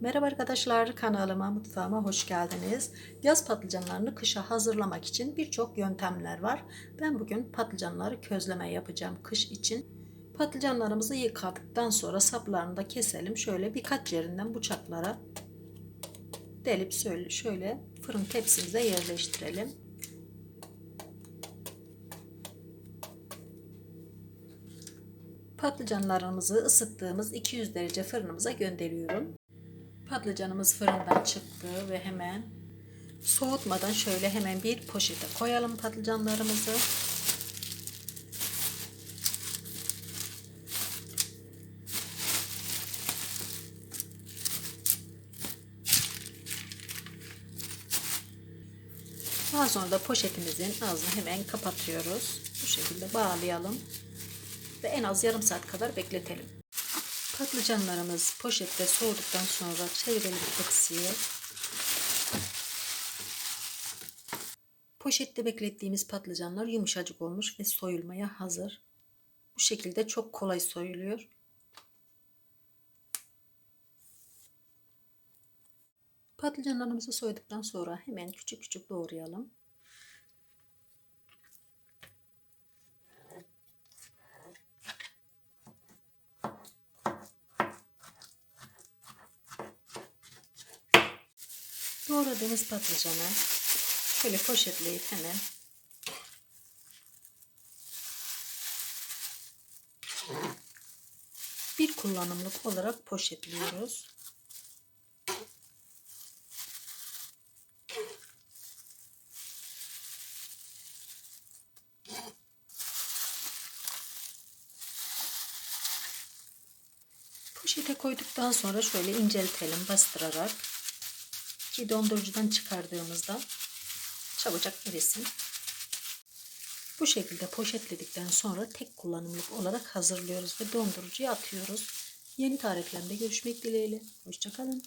Merhaba arkadaşlar kanalıma mutfağıma hoş geldiniz. Yaz patlıcanlarını kışa hazırlamak için birçok yöntemler var. Ben bugün patlıcanları közleme yapacağım kış için. Patlıcanlarımızı yıkadıktan sonra saplarını da keselim. Şöyle birkaç yerinden bıçaklara delip şöyle, fırın tepsimize yerleştirelim. Patlıcanlarımızı ısıttığımız 200 derece fırınımıza gönderiyorum. Patlıcanımız fırından çıktı ve hemen soğutmadan şöyle hemen bir poşete koyalım patlıcanlarımızı. Daha sonra da poşetimizin ağzını hemen kapatıyoruz. Bu şekilde bağlayalım ve en az yarım saat kadar bekletelim. Patlıcanlarımız poşette soğuduktan sonra çevirelim tepsiye. Poşette beklettiğimiz patlıcanlar yumuşacık olmuş ve soyulmaya hazır. Bu şekilde çok kolay soyuluyor. Patlıcanlarımızı soyduktan sonra hemen küçük küçük doğrayalım. Doğradığımız patlıcanı şöyle poşetleyip hemen bir kullanımlık olarak poşetliyoruz. Poşete koyduktan sonra şöyle inceltelim bastırarak ki dondurucudan çıkardığımızda çabucak erisin. Bu şekilde poşetledikten sonra tek kullanımlık olarak hazırlıyoruz ve dondurucuya atıyoruz. Yeni tariflerinde görüşmek dileğiyle. Hoşçakalın.